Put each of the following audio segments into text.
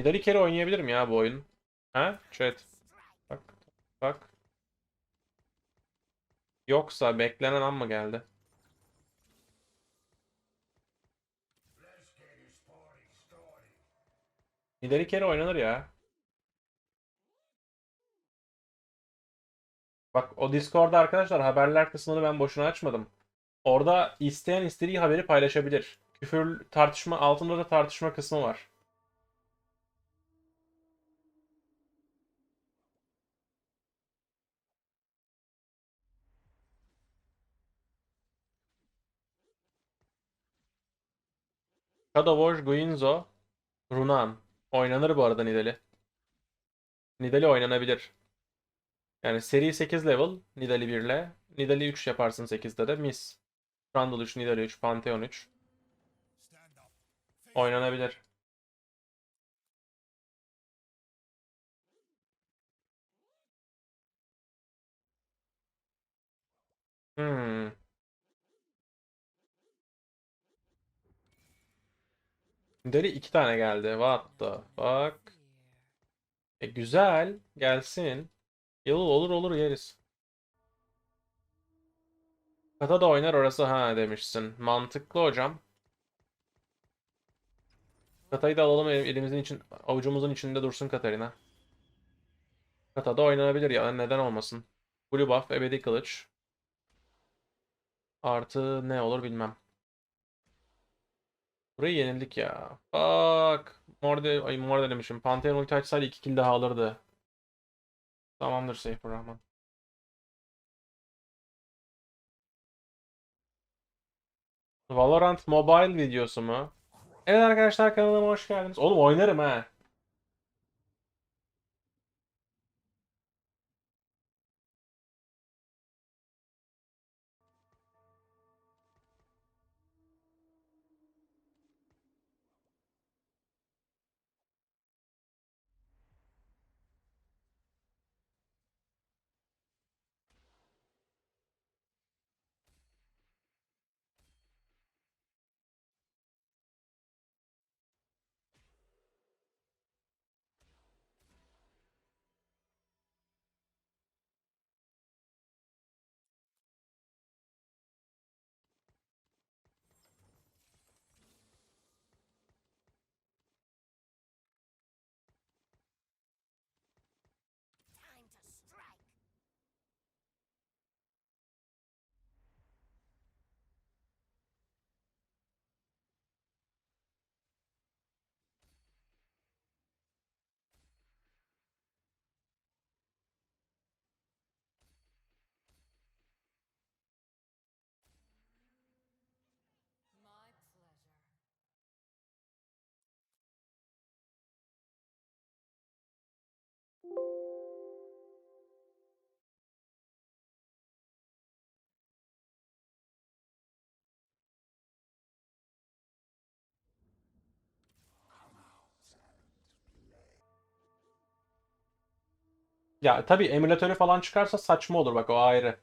Nidali kere oynayabilirim ya bu oyun. Ha? Chat. Bak. Bak. Yoksa beklenen an mı geldi? Nidali kere oynanır ya. Bak o Discord'da arkadaşlar haberler kısmını ben boşuna açmadım. Orada isteyen istediği haberi paylaşabilir. Küfür tartışma altında da tartışma kısmı var. Shadow War, Guinzo, Runan. Oynanır bu arada Nidali. Nidali oynanabilir. Yani seri 8 level Nidali 1 ile. Nidali 3 yaparsın 8'de de mis. Trundle 3, Nidali 3, Pantheon 3. Oynanabilir. Hmm. Nidali 2 tane geldi. What the fuck? E güzel. Gelsin. Yıl olur olur yeriz. Kata da oynar orası ha demişsin. Mantıklı hocam. Katayı da alalım el- elimizin için avucumuzun içinde dursun Katarina. Kata da oynanabilir ya neden olmasın. Blue buff, ebedi kılıç. Artı ne olur bilmem. Burayı yenildik ya. Bak. Morde, ay Morde demişim. Pantheon ulti açsaydı 2 kill daha alırdı. Tamamdır Seyfur Rahman. Valorant Mobile videosu mu? Evet arkadaşlar kanalıma hoş geldiniz. Oğlum oynarım ha. Ya tabii emülatörü falan çıkarsa saçma olur bak o ayrı.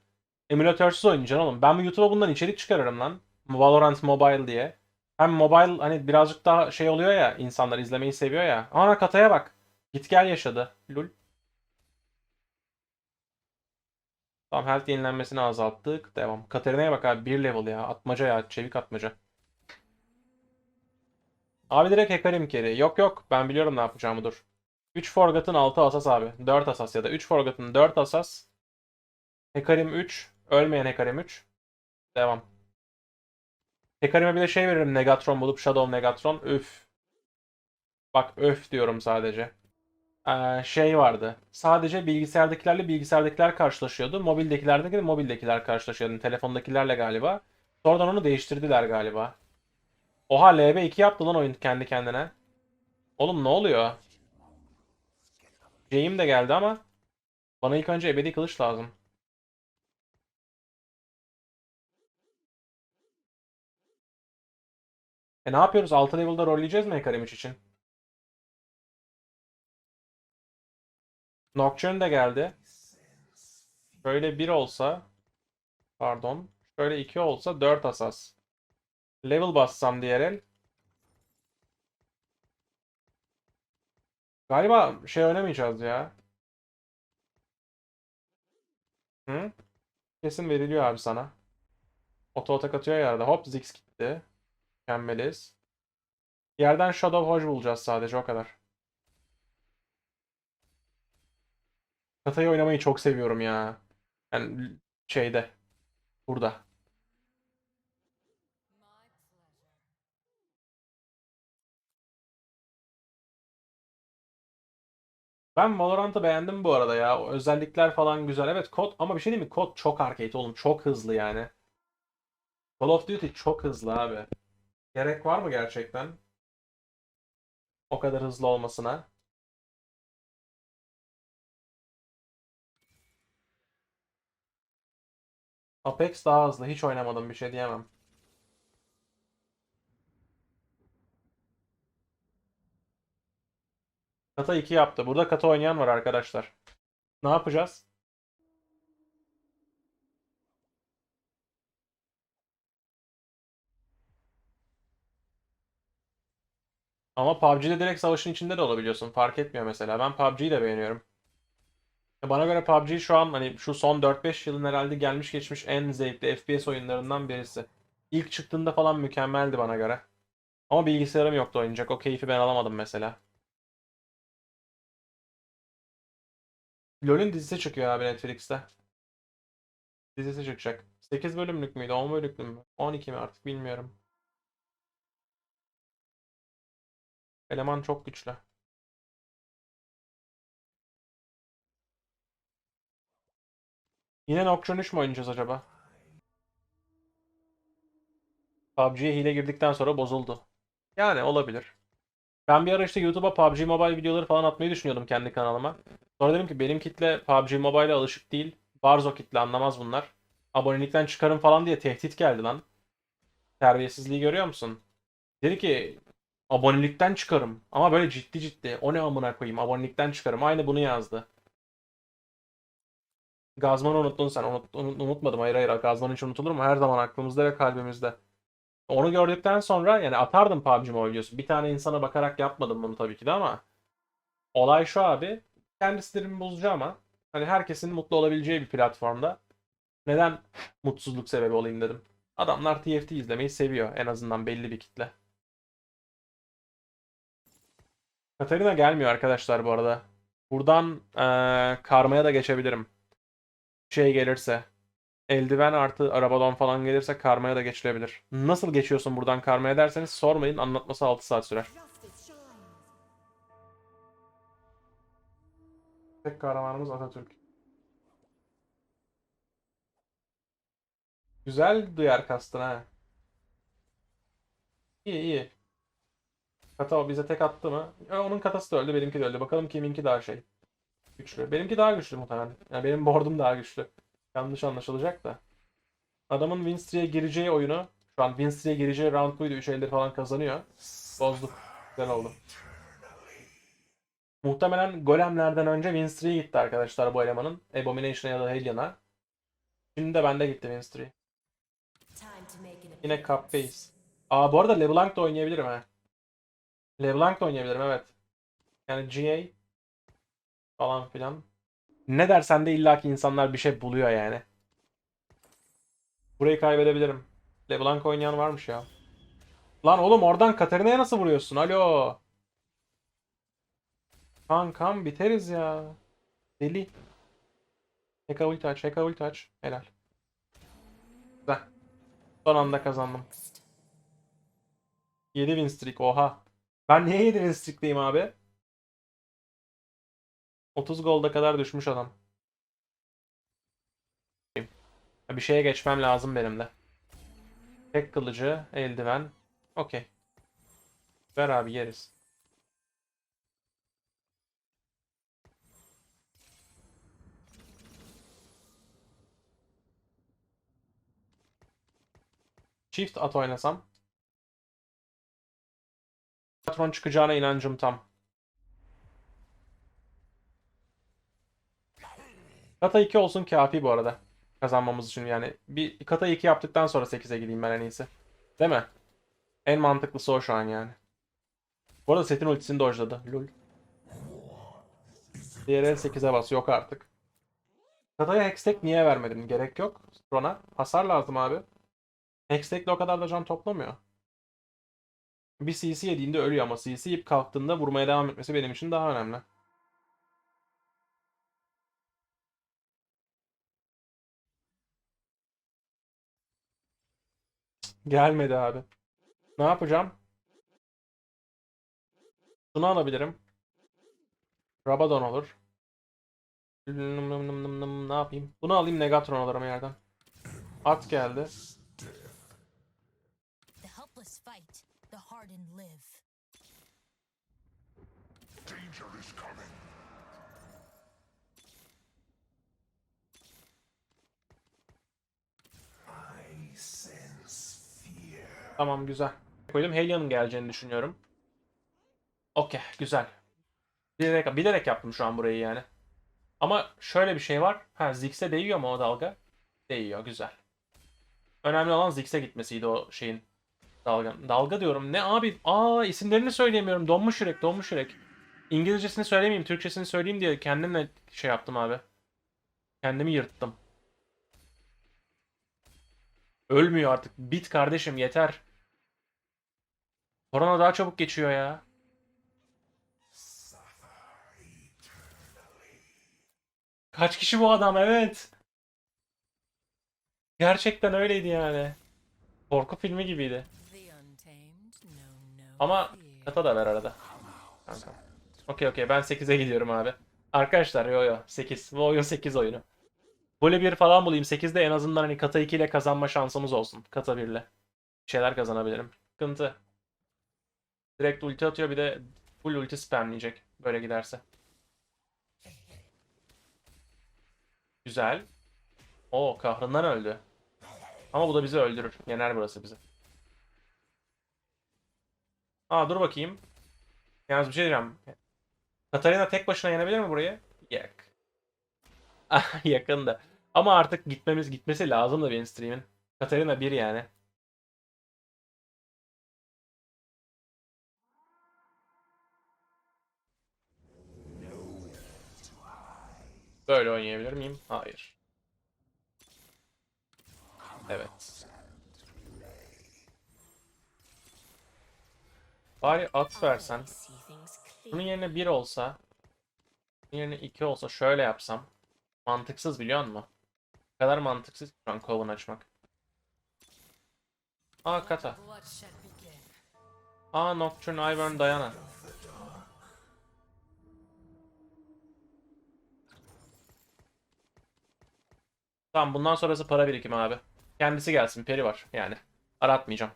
Emülatörsüz oynayacaksın oğlum. Ben bu YouTube'a bundan içerik çıkarırım lan. Valorant Mobile diye. Hem mobile hani birazcık daha şey oluyor ya insanlar izlemeyi seviyor ya. Ana kataya bak. Git gel yaşadı. Lul. Tamam health yenilenmesini azalttık. Devam. Katarina'ya bak abi 1 level ya. Atmaca ya. Çevik atmaca. Abi direkt Hekarim carry. Yok yok. Ben biliyorum ne yapacağımı dur. 3 Forgotten 6 asas abi. 4 asas ya da 3 Forgotten 4 asas. Hekarim 3. Ölmeyen Hekarim 3. Devam. Hekarim'e bir de şey veririm. Negatron bulup Shadow Negatron. Üf. Bak öf diyorum sadece. Ee, şey vardı. Sadece bilgisayardakilerle bilgisayardakiler karşılaşıyordu. Mobildekilerle de mobildekiler karşılaşıyordu. Telefondakilerle galiba. Sonradan onu değiştirdiler galiba. Oha LB2 yaptı lan oyun kendi kendine. Oğlum ne oluyor? Şeyim de geldi ama bana ilk önce ebedi kılıç lazım. E ne yapıyoruz? 6 level'da rolleyeceğiz mi Hekarim 3 için? Nocturne de geldi. Şöyle 1 olsa pardon. Şöyle 2 olsa 4 asas. Level bassam diğer el. Galiba şey oynamayacağız ya. Hı? Kesin veriliyor abi sana. Oto atak atıyor yerde. Hop Ziggs gitti. Mükemmeliz. Yerden Shadow Hodge bulacağız sadece o kadar. Katayı oynamayı çok seviyorum ya. Yani şeyde. Burada. Ben Valorant'ı beğendim bu arada ya. O özellikler falan güzel. Evet kod ama bir şey değil mi? Kod çok arcade oğlum. Çok hızlı yani. Call of Duty çok hızlı abi. Gerek var mı gerçekten? O kadar hızlı olmasına. Apex daha hızlı. Hiç oynamadım bir şey diyemem. Kata 2 yaptı. Burada kata oynayan var arkadaşlar. Ne yapacağız? Ama PUBG'de direkt savaşın içinde de olabiliyorsun. Fark etmiyor mesela. Ben PUBG'yi de beğeniyorum. Bana göre PUBG şu an hani şu son 4-5 yılın herhalde gelmiş geçmiş en zevkli FPS oyunlarından birisi. İlk çıktığında falan mükemmeldi bana göre. Ama bilgisayarım yoktu oynayacak. O keyfi ben alamadım mesela. LoL'ün dizisi çıkıyor abi Netflix'te. Dizisi çıkacak. 8 bölümlük müydü? 10 bölümlük mü? 12 mi artık bilmiyorum. Eleman çok güçlü. Yine Nocturne 3 mü oynayacağız acaba? PUBG'ye hile girdikten sonra bozuldu. Yani olabilir. Ben bir ara işte YouTube'a PUBG Mobile videoları falan atmayı düşünüyordum kendi kanalıma. Sonra dedim ki benim kitle PUBG Mobile'e alışık değil. Barzo kitle anlamaz bunlar. Abonelikten çıkarım falan diye tehdit geldi lan. Terbiyesizliği görüyor musun? Dedi ki abonelikten çıkarım. Ama böyle ciddi ciddi. O ne amına koyayım abonelikten çıkarım. Aynı bunu yazdı. Gazman'ı unuttun sen. Unut, unut- unutmadım. Hayır hayır. Gazman hiç unutulur mu? Her zaman aklımızda ve kalbimizde. Onu gördükten sonra yani atardım PUBG Mobile. Bir tane insana bakarak yapmadım bunu tabii ki de ama olay şu abi. Kendi sinirimi bozucu ama hani herkesin mutlu olabileceği bir platformda neden mutsuzluk sebebi olayım dedim. Adamlar TFT izlemeyi seviyor en azından belli bir kitle. Katarina gelmiyor arkadaşlar bu arada. Buradan eee karmaya da geçebilirim. Şey gelirse. Eldiven artı arabalon falan gelirse karmaya da geçilebilir. Nasıl geçiyorsun buradan karmaya derseniz sormayın. Anlatması 6 saat sürer. Tek kahramanımız Atatürk. Güzel duyar kastın ha. İyi iyi. Kata bize tek attı mı? Ya onun katası da öldü, benimki de öldü. Bakalım kiminki daha şey. Güçlü. Benimki daha güçlü muhtemelen. Yani benim board'um daha güçlü. Yanlış anlaşılacak da. Adamın Winstree'ye gireceği oyunu, şu an Winstree'ye gireceği round buydu. 3 eldir falan kazanıyor. Bozduk. Güzel oldu. Muhtemelen golemlerden önce Winstree'ye gitti arkadaşlar bu elemanın. Abomination'a ya da Helion'a. Şimdi de bende gitti Winstree. Yine Cup'teyiz. Aa bu arada LeBlanc da oynayabilirim ha. LeBlanc da oynayabilirim evet. Yani GA falan filan. Ne dersen de illaki insanlar bir şey buluyor yani. Burayı kaybedebilirim. LeBlanc oynayan varmış ya. Lan oğlum oradan Katarina'ya nasıl vuruyorsun? Alo. Kankam biteriz ya. Deli. Heka ulti aç, Heka ulti aç. Helal. Güzel. Son anda kazandım. 7 win streak oha. Ben niye 7 win streak'teyim abi? 30 golda kadar düşmüş adam. Bir şeye geçmem lazım benim de. Tek kılıcı, eldiven. Okey. Ver abi yeriz. Çift at oynasam. Patron çıkacağına inancım tam. Kata 2 olsun kafi bu arada. Kazanmamız için yani. Bir kata 2 yaptıktan sonra 8'e gideyim ben en iyisi. Değil mi? En mantıklısı o şu an yani. Bu arada setin ultisini dojladı. Lul. Diğer el 8'e bas. Yok artık. Kataya Hextech niye vermedin? Gerek yok. Stron'a. Hasar lazım abi. Hextech'le o kadar da can toplamıyor. Bir CC yediğinde ölüyor ama CC yiyip kalktığında vurmaya devam etmesi benim için daha önemli. Gelmedi abi. Ne yapacağım? Şunu alabilirim. Rabadon olur. Ne yapayım? Bunu alayım Negatron alırım yerden. At geldi. The helpless fight, Tamam güzel. Koydum. Helia'nın geleceğini düşünüyorum. Okey güzel. Bilerek, bilerek yaptım şu an burayı yani. Ama şöyle bir şey var. Ha Ziggs'e değiyor mu o dalga? Değiyor güzel. Önemli olan Ziggs'e gitmesiydi o şeyin. Dalga. Dalga diyorum. Ne abi? Aa isimlerini söyleyemiyorum. Donmuş yürek, donmuş yürek. İngilizcesini söylemeyeyim, Türkçesini söyleyeyim diye kendimle şey yaptım abi. Kendimi yırttım. Ölmüyor artık. Bit kardeşim yeter. Korona daha çabuk geçiyor ya. Kaç kişi bu adam? Evet. Gerçekten öyleydi yani. Korku filmi gibiydi. Ama kata da ver arada. Okey okey ben 8'e gidiyorum abi. Arkadaşlar yo yo 8. Bu oyun 8 oyunu. Böyle bir falan bulayım 8'de en azından hani kata 2 ile kazanma şansımız olsun. Kata 1 ile. Bir şeyler kazanabilirim. Sıkıntı. Direkt ulti atıyor bir de full ulti spamleyecek. Böyle giderse. Güzel. O kahrından öldü. Ama bu da bizi öldürür. Yener burası bizi. Aa dur bakayım. Yalnız bir şey diyeceğim. Katarina tek başına yenebilir mi burayı? Yok. Ah yakın da. Ama artık gitmemiz gitmesi lazım da benim stream'in. Katarina 1 yani. Böyle oynayabilir miyim? Hayır. Evet. Bari at versen. Bunun yerine 1 olsa, bunun yerine 2 olsa şöyle yapsam. Mantıksız biliyor musun? O kadar mantıksız şu an Coven açmak. Aa Kata. Aa Nocturne, Ivern, Diana. Tamam bundan sonrası para birikimi abi. Kendisi gelsin peri var yani. Aratmayacağım.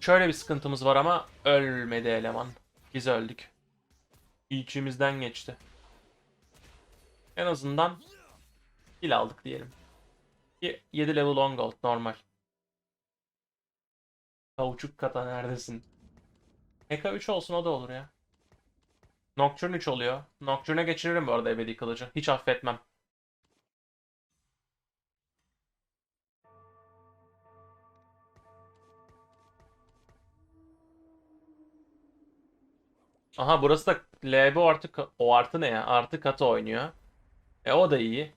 Şöyle bir sıkıntımız var ama ölmedi eleman. Biz öldük. İçimizden geçti. En azından kill aldık diyelim. 7 level 10 gold normal. Kavuçuk kata neredesin? Eka 3 olsun o da olur ya. Nocturne 3 oluyor. Nocturne'e geçiririm bu arada ebedi kılıcı. Hiç affetmem. Aha burası da LB artı o artı ne ya? Artı katı oynuyor. E o da iyi.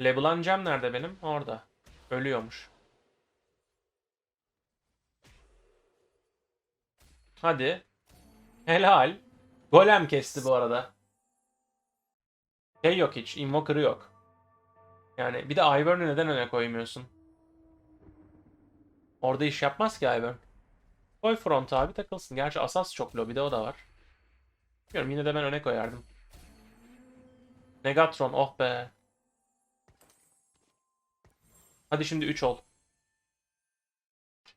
Levelan Cem nerede benim? Orada. Ölüyormuş. Hadi. Helal. Golem kesti bu arada. Şey yok hiç. Invoker'ı yok. Yani bir de Ivern'ı neden öne koymuyorsun? Orada iş yapmaz ki Ivern. Koy front abi takılsın. Gerçi Asas çok lobide o da var. Bilmiyorum yine de ben öne koyardım. Negatron oh be. Hadi şimdi 3 ol.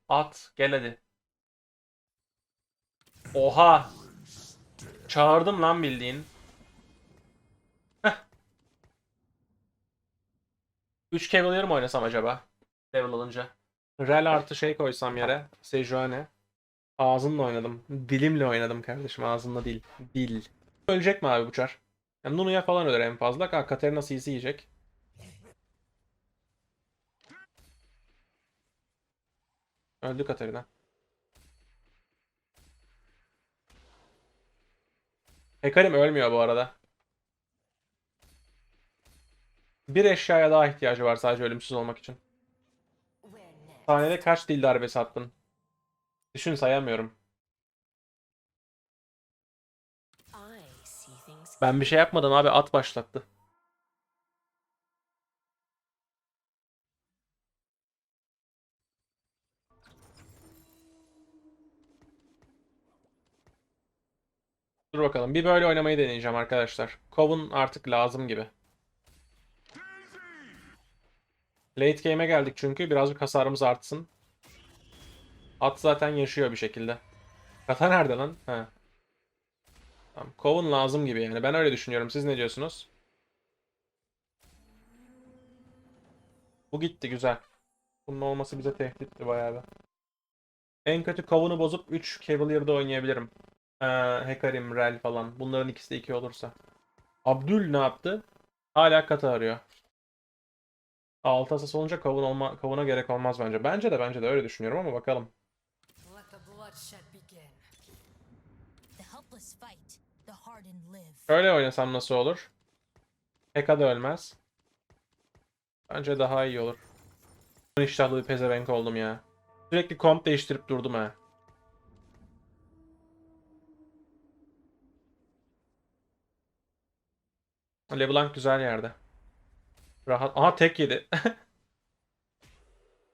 At gel hadi. Oha. Çağırdım lan bildiğin. Heh. 3 Cavalier mi oynasam acaba? Level alınca. Rel artı şey koysam yere. Sejuani. Ağzımla oynadım. Dilimle oynadım kardeşim. Ağzımla değil. Dil. Ölecek mi abi bu çar? Yani Nunu'ya falan ölür en fazla. Ha, Katerina CC yiyecek. Öldü Katerina. Hekarim ölmüyor bu arada. Bir eşyaya daha ihtiyacı var sadece ölümsüz olmak için. Saniyede kaç dil darbesi attın? Düşün sayamıyorum. Ben bir şey yapmadım abi at başlattı. Dur bakalım. Bir böyle oynamayı deneyeceğim arkadaşlar. Kovun artık lazım gibi. Late game'e geldik çünkü birazcık hasarımız artsın. At zaten yaşıyor bir şekilde. Kata nerede lan? He. Tamam. Kovun lazım gibi yani. Ben öyle düşünüyorum. Siz ne diyorsunuz? Bu gitti güzel. Bunun olması bize tehditti bayağı bir. En kötü Kovun'u bozup 3 Cavalier'da oynayabilirim. Ee, Hekarim, Rel falan. Bunların ikisi de 2 olursa. Abdül ne yaptı? Hala katı arıyor. 6 asas olunca Kovun olma, Kovun'a gerek olmaz bence. Bence de bence de öyle düşünüyorum ama bakalım. Öyle oynasam nasıl olur? Heka da ölmez. Bence daha iyi olur. Ben iştahlı bir pezevenk oldum ya. Sürekli komp değiştirip durdum ha. LeBlanc güzel yerde. Rahat. Aha tek yedi.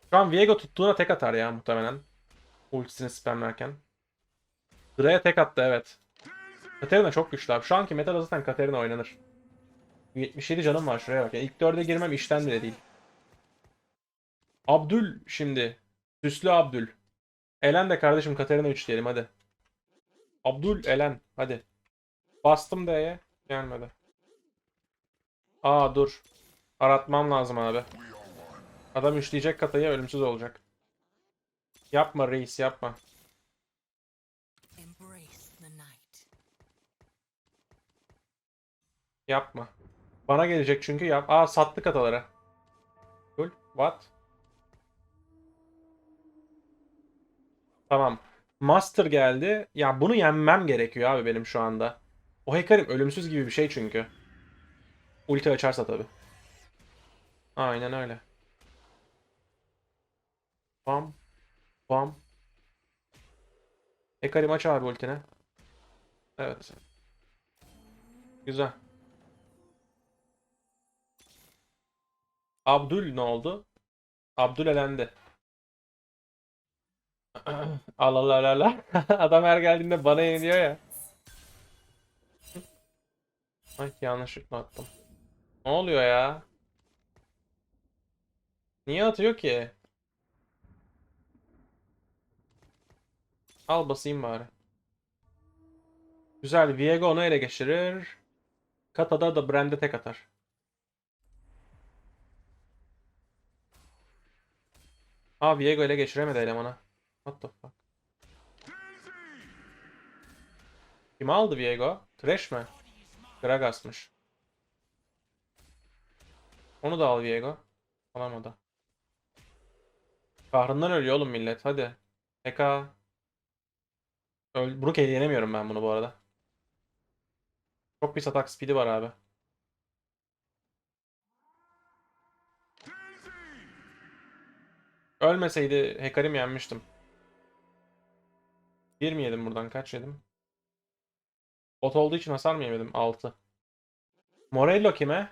Şu an Viego tuttuğuna tek atar ya muhtemelen. Ultisini spamlerken. Dra'ya tek attı evet. Katarina çok güçlü abi. Şu anki metada zaten Katarina oynanır. 77 canım var şuraya bak. Yani ilk dörde girmem işten bile değil. Abdül şimdi. Süslü Abdül. Elen de kardeşim Katarina 3 diyelim hadi. Abdül Elen hadi. Bastım D'ye. Gelmedi. Aa dur. Aratmam lazım abi. Adam üçleyecek katayı ölümsüz olacak. Yapma reis yapma. Yapma. Bana gelecek çünkü yap. Aa sattık ataları. Cool. What? Tamam. Master geldi. Ya bunu yenmem gerekiyor abi benim şu anda. O Hekarim ölümsüz gibi bir şey çünkü. Ulti açarsa tabii. Aynen öyle. Bam. Bam. Hekarim aç abi ultini. Evet. Güzel. Abdül ne oldu? Abdül elendi. Allah Allah Allah. Adam her geldiğinde bana yeniliyor ya. Ay yanlışlıkla attım. Ne oluyor ya? Niye atıyor ki? Al basayım bari. Güzel. Viego onu ele geçirir. Kata'da da Brand'e tek atar. Aa Viego ele geçiremedi elemana. What the fuck? Kim aldı Viego? Thresh mi? Gragas'mış. Onu da al Viego. Alamadı. Kahrından ölüyor oğlum millet. Hadi. Eka. Öl bunu yenemiyorum ben bunu bu arada. Çok pis atak speed'i var abi. Ölmeseydi Hekarim yenmiştim. Bir mi yedim buradan? Kaç yedim? Bot olduğu için hasar mı yemedim? 6. Morello kime?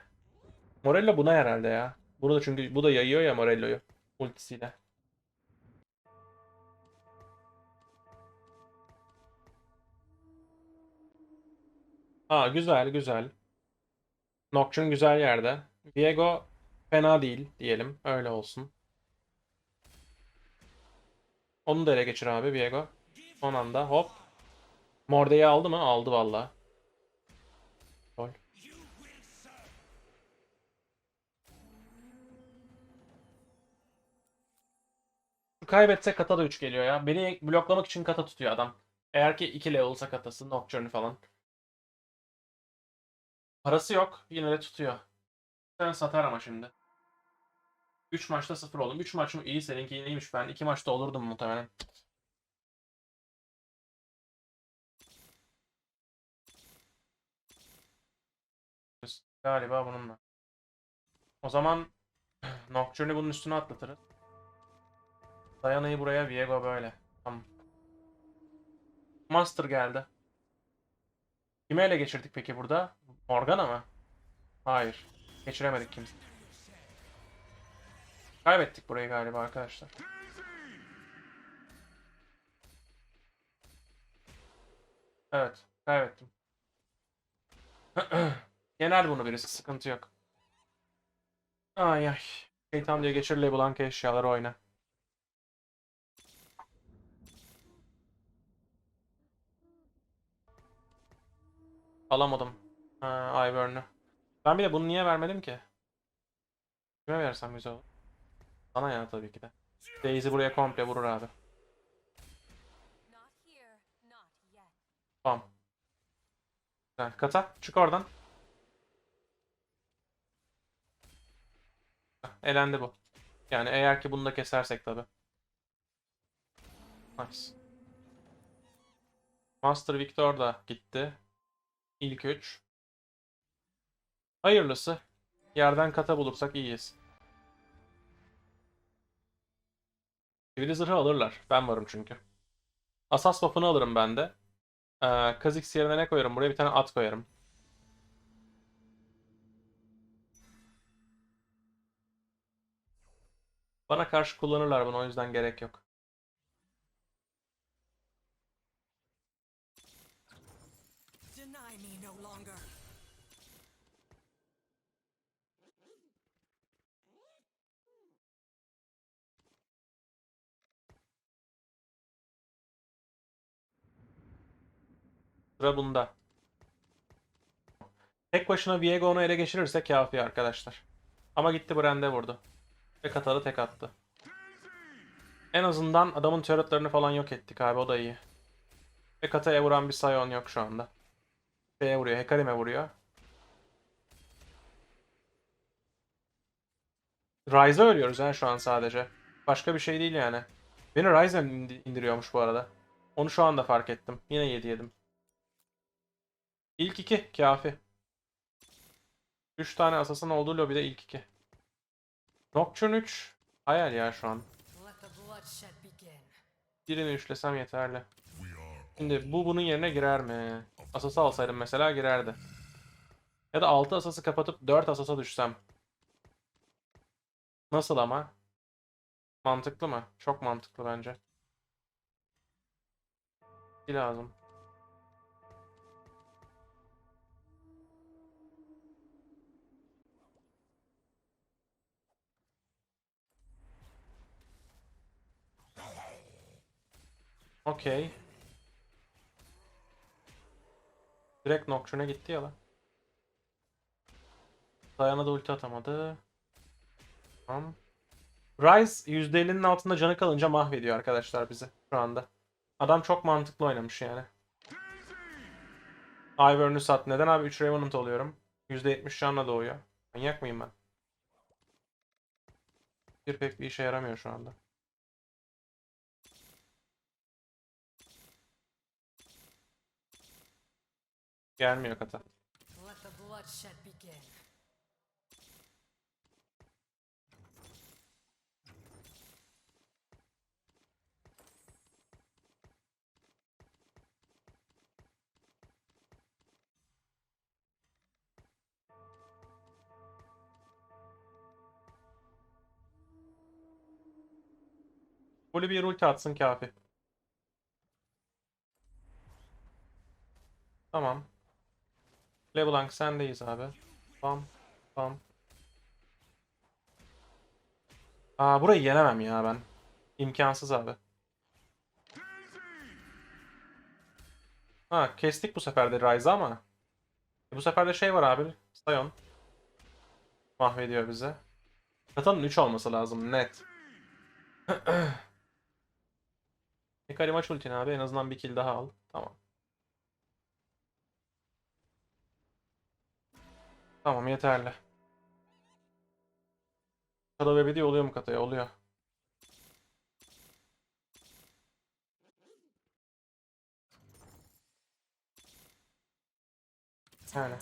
Morello buna herhalde ya. Bunu da çünkü bu da yayıyor ya Morello'yu ultisiyle. Aa güzel güzel. Nocturne güzel yerde. Viego fena değil diyelim. Öyle olsun. Onu da ele geçir abi Viego. Son anda hop. Morde'yi aldı mı? Aldı valla. Gol. Kaybetse kata da 3 geliyor ya. Beni bloklamak için kata tutuyor adam. Eğer ki 2 level'sa katası, Nocturne falan. Parası yok. Yine de tutuyor. Sen satar ama şimdi. 3 maçta 0 oldum. 3 maçım iyi. Seninki iyiymiş. Ben 2 maçta olurdum muhtemelen. Galiba bununla. O zaman Nocturne'ü bunun üstüne atlatırız. Dayana'yı buraya, Viego böyle. Tamam. Master geldi. Kimi ele geçirdik peki burada? Morgana mı? Hayır. Geçiremedik kimse. Kaybettik burayı galiba arkadaşlar. Evet, kaybettim. Yener bunu birisi, sıkıntı yok. Ay ay. Şeytan diye geçir LeBlanc eşyaları oyna. Alamadım. Ha, Ivern'ü. Ben bir de bunu niye vermedim ki? Kime versem güzel olur. Sana ya tabii ki de. Daisy buraya komple vurur abi. Tamam. Güzel. Kata çık oradan. Elendi bu. Yani eğer ki bunu da kesersek tabi. Nice. Master Victor da gitti. İlk üç. Hayırlısı. Yerden kata bulursak iyiyiz. Sivri zırhı alırlar. Ben varım çünkü. Asas buff'ını alırım ben de. Ee, Kha'Zix yerine ne koyarım? Buraya bir tane at koyarım. Bana karşı kullanırlar bunu o yüzden gerek yok. Sıra bunda. Tek başına Viego onu ele geçirirse kafi arkadaşlar. Ama gitti Brand'e vurdu. Tek atalı tek attı. En azından adamın turretlarını falan yok ettik abi o da iyi. Tek ataya vuran bir Sion yok şu anda. Şeye vuruyor, Hekarim'e vuruyor. Ryze'a ölüyoruz ha şu an sadece. Başka bir şey değil yani. Beni Ryze indi- indiriyormuş bu arada. Onu şu anda fark ettim. Yine 7 yedim. İlk iki kafi. 3 tane asasın olduğu lobide ilk iki. Nocturne 3 hayal ya şu an. Birini üçlesem yeterli. Şimdi bu bunun yerine girer mi? Asası alsaydım mesela girerdi. Ya da 6 asası kapatıp 4 asasa düşsem. Nasıl ama? Mantıklı mı? Çok mantıklı bence. Bir lazım. Okey. Direkt Nocturne'e gitti ya lan. Diana da ulti atamadı. Tamam. Ryze %50'nin altında canı kalınca mahvediyor arkadaşlar bizi şu anda. Adam çok mantıklı oynamış yani. Ivern'ü sat. Neden abi 3 Revenant oluyorum? %70 canla doğuyor. Manyak mıyım ben? Bir pek bir işe yaramıyor şu anda. Gelmiyor kata. Böyle bir ulti atsın kafi. Tamam. LeBlanc sendeyiz abi. Bam. Bam. Aa burayı yenemem ya ben. İmkansız abi. Ha kestik bu sefer de Ryze'ı ama. Bu sefer de şey var abi. Sion. Mahvediyor bizi. Katanın 3 olması lazım net. Hikari maç ultini abi en azından bir kill daha al. Tamam. Tamam yeterli. Kata bebedi oluyor mu kataya? Oluyor. Yani.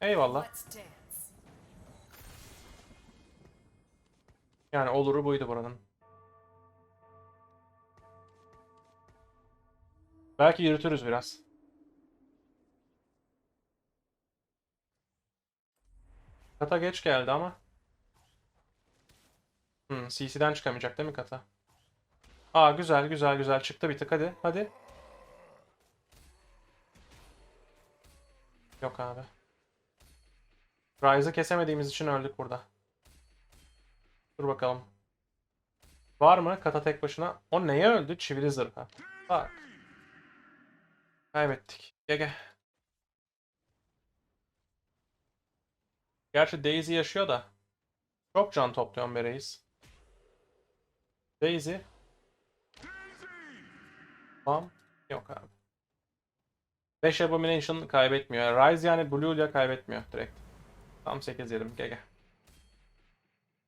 Eyvallah. Yani oluru buydu buranın. Belki yürütürüz biraz. Kata geç geldi ama. Hmm, CC'den çıkamayacak değil mi kata? Aa güzel güzel güzel çıktı bir tık hadi hadi. Yok abi. Ryze'ı kesemediğimiz için öldük burada. Dur bakalım. Var mı kata tek başına? O neye öldü? Çivili zırha. Bak. Kaybettik. Gege. Gerçi Daisy yaşıyor da. Çok can topluyorum be. Daisy. Bam. Yok abi. 5 Abomination kaybetmiyor. Rise yani Blue ile kaybetmiyor direkt. Tam 8 yedim. GG.